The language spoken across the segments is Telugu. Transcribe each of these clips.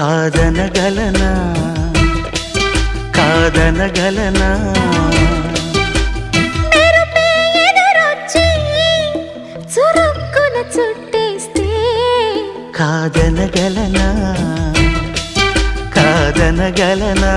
కాదనగలనా? కాదనగలనా? కాదనగలనా? కాదనగలనా?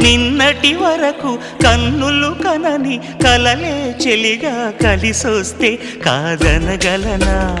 నిన్నటి వరకు కన్నులు కనని కలలే చెలిగా కలిసొస్తే కాదనగలనా?